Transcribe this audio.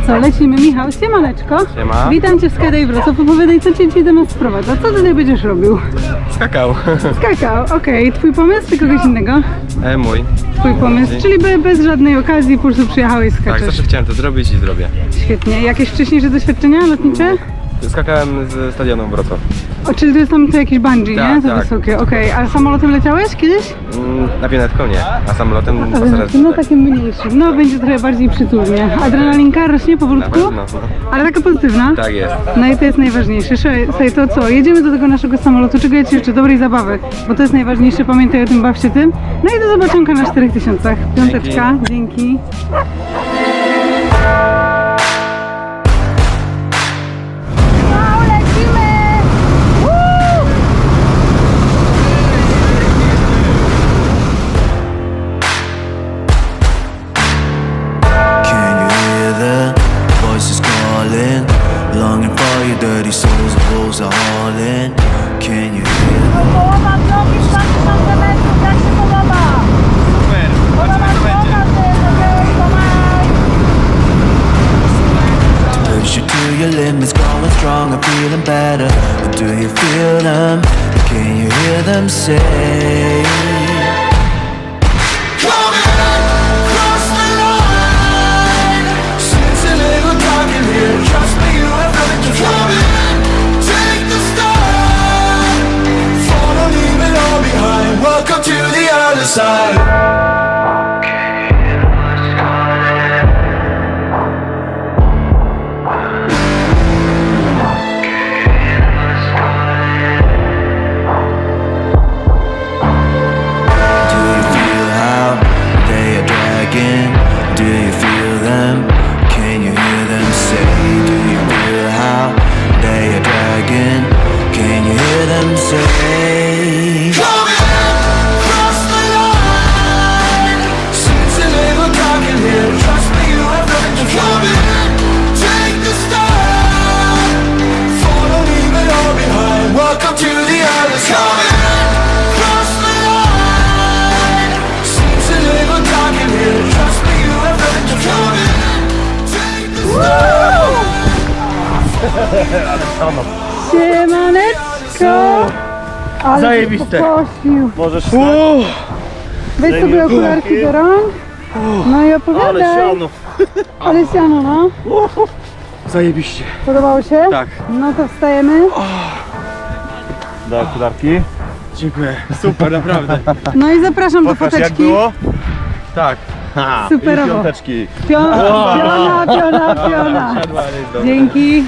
co, lecimy. Michał, siemaneczko. Siema. Witam Cię w Skydive Wrocław. Opowiadaj, co Cię dzisiaj do nas sprowadza. Co tutaj będziesz robił? Skakał. Skakał, okej. Twój pomysł czy kogoś innego? E, mój. Twój pomysł, czyli be, bez żadnej okazji po prostu przyjechałeś i Tak, skaczesz. zawsze chciałem to zrobić i zrobię. Świetnie. Jakieś wcześniejsze doświadczenia lotnicze? Skakałem z stadionu Wrocław. O, czyli to jest tam to jakieś bungee, Tak, nie? To tak. wysokie, okej. A samolotem leciałeś kiedyś? Mm, Na pionetką nie, a samolotem pasażerskim. no tak. takim mniejszym. No będzie trochę bardziej przytulnie. Adrenalinka rośnie Na powolutku? pewno. no. Ale taka pozytywna? Tak jest. No i to jest najważniejsze. Słuchaj, to co? Jedziemy do tego naszego samolotu. Czego Ci życzę? Dobrej zabawy, bo to jest najważniejsze. Pamiętaj o tym, baw się tym. No i do zobaczonka na 4000. Piąteczka. Dzięki. Better. But do you feel them? Can you hear them say? Coming Siemaneczko! Ale Zajebiste. Poprosił. Możesz Weź sobie okularki do rąk. No i opowiadaj. Ale siano. Ale siano, no. Zajebiście. Podobało się? Tak. No to wstajemy. Daj okularki. Dziękuję. Super, naprawdę. No i zapraszam do Pokaż jak foteczki. było. Tak. Ha, Superowo. I piąteczki. Piona, piona, piona, piona. Dzięki.